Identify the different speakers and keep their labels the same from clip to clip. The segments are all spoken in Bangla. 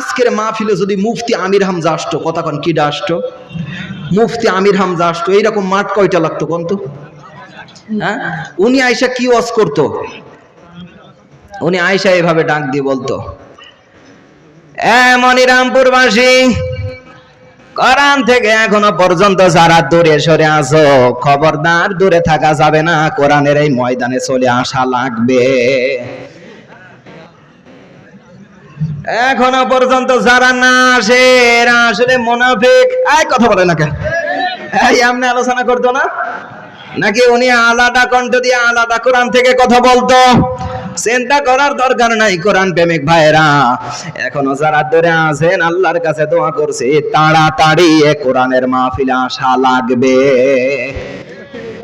Speaker 1: আজকের মাহফিলে যদি মুফতি আমির হামজা আসতো কতক্ষণ কিডা আসতো মুফতি আমির হামজা আসতো, এইরকম মাঠ কয়টা লাগতো কোন তো? হ্যাঁ? উনি আয়সা কি ওয়াজ করতো? উনি আয়সা এভাবে ডাক দিয়ে বলতো, এ মনিরামপুরবাসী, কোরআন থেকে এখনও পর্যন্ত যারা দূরে সরে আসো খবরদার দূরে থাকা যাবে না, কোরআনের এই ময়দানে চলে আসা লাগবে। এখনও পর্যন্ত যারা না আসে, এরা আসলে মোনাফিক। এই, কথা বলে না কেন? এই, আমনে আলোচনা করতো না? নাকি উনি আলাদা কণ্ঠ দিয়ে আলাদা কোরআন থেকে কথা বলতো? চিন্তা করার দরকার নাই কোরআন প্রেমিক ভাইরা এখনও যারা ধরে আছেন, আল্লাহর কাছে দোয়া করছি, তাড়াতাড়ি কোরআনের মাহফিলে আসা লাগবে।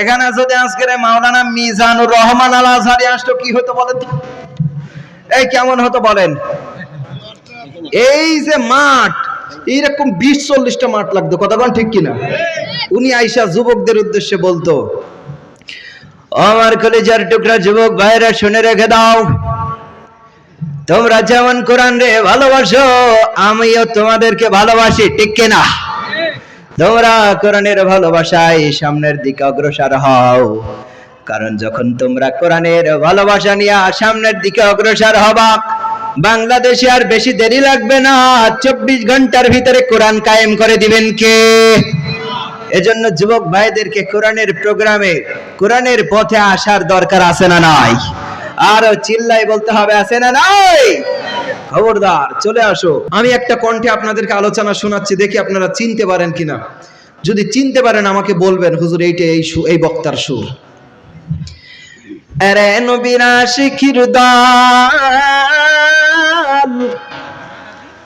Speaker 1: এখানে যদি আজকের মাওলানা মিজানুর রহমান আল আজহারি আসতো, কি হতো বলেন? এই, কেমন হতো বলেন? এই যে মাঠ, এইরকম বিশ চল্লিশটা মাঠ লাগতো কতক্ষণ ঠিক কিনা? উনি আইসা যুবকদের উদ্দেশ্যে বলতো, আমার কলেজার টুকরা যুবক ভাইরা, শুনে রেখে দাও। তোমরা যেমন কোরআন রে ভালোবাসো, আমিও তোমাদেরকে ভালোবাসি, ঠিক কিনা? তোমরা কোরআনের ভালোবাসায় সামনের দিকে অগ্রসর হও, কারণ যখন তোমরা কোরআনের ভালোবাসা নিয়ে সামনের দিকে অগ্রসর হবা বাংলাদেশে আর বেশি দেরি লাগবে না। চব্বিশ ঘণ্টার ভিতরে কোরআন কায়েম করে দিবেন কে? এজন্য যুবক ভাইদেরকে কোরআনের প্রোগ্রামে, কোরআনের পথে আসার দরকার আছে না নাই? আর চিল্লাই বলতে হবে, আছে না নাই? খবরদার, চলে আসো। আমি একটা কণ্ঠে আপনাদেরকে আলোচনা শোনাচ্ছি, দেখি আপনারা চিনতে পারেন কিনা। যদি চিনতে পারেন, আমাকে বলবেন, হুজুর, এইটা এই এই বক্তার সুর। আরে নবীরা শিখির দাল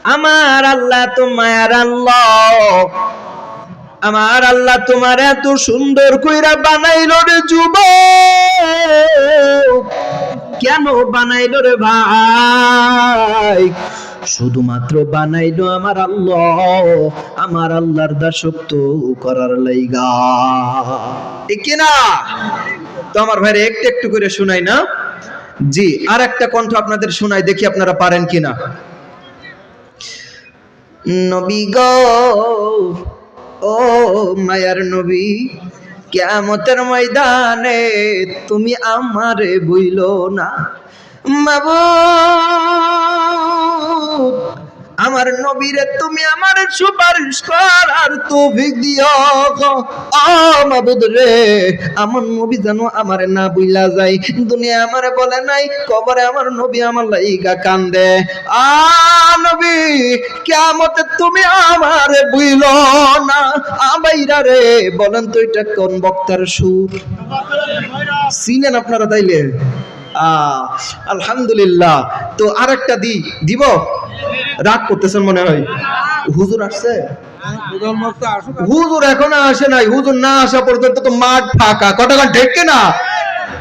Speaker 1: আমার আল্লাহ তো মায়ার আল্লাহ। আমার আল্লাহ তোমার এত সুন্দর কইরা বানাইলো রে যুব কেন বানাইলো রে ভাই? শুধুমাত্র বানাইলো আমার আল্লাহ। আমার আল্লাহর দাসত্ব করার লাইগা। ঠিক না? তো আমার ভাইরে একটু একটু করে শোনাই না? জি আর একটা কণ্ঠ আপনাদের শোনাই, দেখি আপনারা পারেন কিনা। নবী গ ও মায়ার নবী কেমতের ময়দানে তুমি আমারে বইল না। মাবুদ আমার নবীরে তুমি আমার সুপারিশ করার তৌফিক দিও মাবুদ রে, আমার নবী জানো আমার না বুইলা যাই দুনিয়া আমারে বলে নাই, কবরে আমার নবী আমার লাইগা কান্দে। আ নবী, কিয়ামতে তুমি আমারে বুইল না। আবাইরা রে, বলেন তো এটা কোন বক্তার সুর? চিনেন আপনারা তাইলে? আলহামদুলিল্লাহ। তো আরেকটা দি দিব? রাগ করতেছেন মনে হয়? হুজুর আসছে? হুজুর এখনও আসে নাই। হুজুর না আসা পর্যন্ত তো মাঠ ফাঁকা। কতক্ষণ ঢেকে না।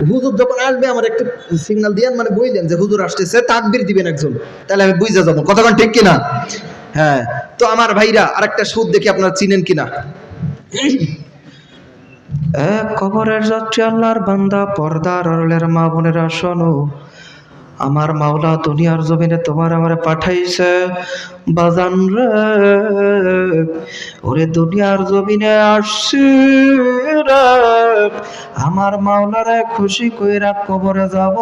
Speaker 1: হুজুর যখন আসবে, আমার একটু সিগন্যাল দিয়ে মানে বইলেন যে হুজুর আসতেছে, তাকবির দিবেন একজন। তাহলে আমি বুঝে যাব। কতক্ষণ ঠিক কিনা হ্যাঁ। তো আমার ভাইরা, আরেকটা সুদ দেখি আপনারা চিনেন কিনা। এক কবরের যাত্রী আল্লাহর বান্দা, পর্দার অরলের মা বোনেরা, শোনো। আমার মাওলা দুনিয়ার জমিনে তোমার আমারে পাঠাইছে। বাজান রে, ওরে দুনিয়ার জমিনে আসছি রে। আমার মাওলারে খুশি কইরা কবরে যাব।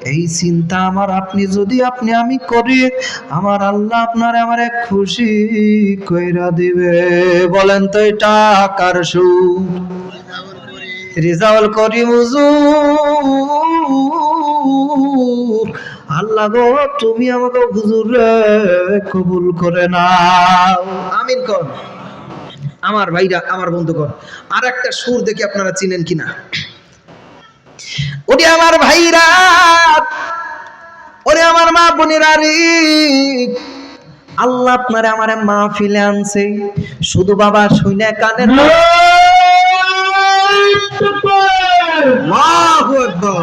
Speaker 1: এই চিন্তা আমার, আপনি যদি, আপনি আমি করি, আমার আল্লাহ আপনার আমারে খুশি কইরা দিবে। বলেন তো এটা কার সুর রেজাউল করিম হুজুর। আল্লাহ গো তুমি আমাকে হুজুর কবুল করে নাও। আমিন কর। আমার ভাইরা আমার বন্ধুগণ আর একটা সুর দেখি আপনারা চিনেন কিনা? ওরে আমার ভাইরা ওরে আমার মা বোনেরা রে আল্লাহ আপনারে আমারে মা ফিলে আনছে। শুধু বাবা শুনে কানে আল্লাহু আকবার।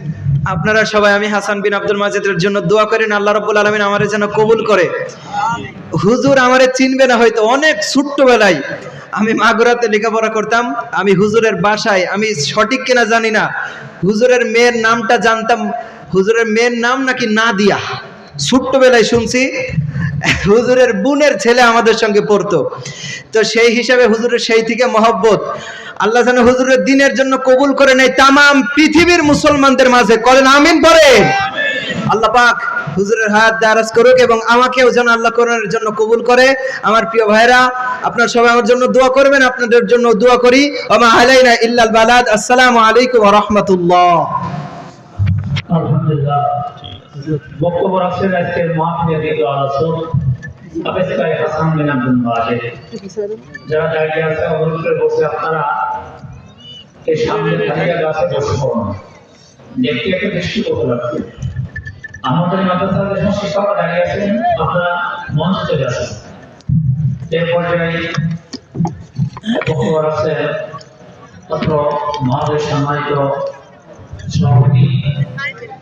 Speaker 1: আপনারা সবাই, আমি হাসান বিন আব্দুল মাজেদের জন্য দোয়া করেন, আল্লাহ রাব্বুল আলামিন আমারে যেন কবুল করে। হুজুর আমারে চিনবে না হয়তো, অনেক ছোট্ট বেলায় আমি মাগুরাতে লেখাপড়া করতাম, আমি হুজুরের বাসায়, আমি সঠিক কিনা জানি না। হুজুরের মেয়ের নামটা জানতাম, হুজুরের মেয়ের নাম নাকি নাদিয়া। ছোট্টবেলায় শুনছি, হুজুরের বোনের ছেলে আমাদের সঙ্গে পড়তো। তো সেই হিসাবে হুজুরের সেই থেকে মহব্বত। আল্লাহ যেন হুজুরের দিনের জন্য কবুল করে নেয় তামাম পৃথিবীর মুসলমানদের মাঝে। করেন আমিন পরে আল্লাহ পাক হুজুরের হাত দারাজ করুক এবং আমাকেও যেন আল্লাহ কোরআনের জন্য কবুল করে। আমার প্রিয় ভাইরা, আপনার সবাই আমার জন্য দোয়া করবেন, আপনাদের জন্য দোয়া করি। ওমা আলাইনা ইল্লাল বালাদ। আসসালামু আলাইকুম রাহমাতুল্লাহ।
Speaker 2: আলহামদুলিল্লাহ। বক্তব্য রাখছেন আজকের আবেদকারী হাসান বিন আব্দুল যারা আছে বসে আপনারা এই সামনে দাঁড়িয়ে গাছে বসে পড়ুন দেখতে একটু দৃষ্টি করতে লাগছে আমাদের মাদ্রাসার যে সমস্ত শিক্ষকরা দাঁড়িয়ে আছেন আপনারা মঞ্চ চলে আসেন এই পর্যায়ে বক্তব্য রাখছেন অত্র মহাদেশ সম্মানিত সভাপতি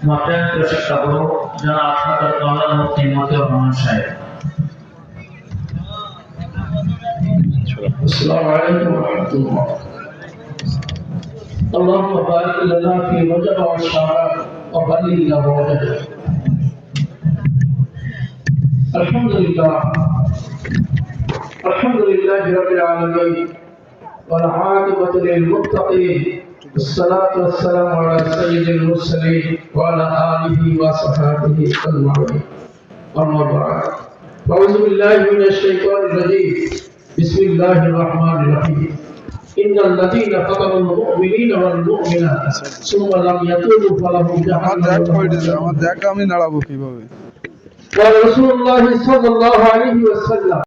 Speaker 2: মাত্রায় প্রশিক্ষা করো যারা আপনাদের কল্যাণ মুক্তি মতে রহমান সাহেব
Speaker 3: السلام عليكم ورحمة الله اللهم بارك لنا في رجب والشعبان وبلغنا وجده الحمد لله. الحمد لله رب العالمين. والعاقبة للمتقين. الصلاة والسلام على سيد المرسلين وعلى آله وصحبه أجمعين. أما بعد. أعوذ بالله من الشيطان الرجيم. بسم الله الرحمن الرحيم. إن الذين قتلوا المؤمنين والمؤمنات ثم لم يتوبوا فلهم جهنم ورسول الله صلى الله عليه وسلم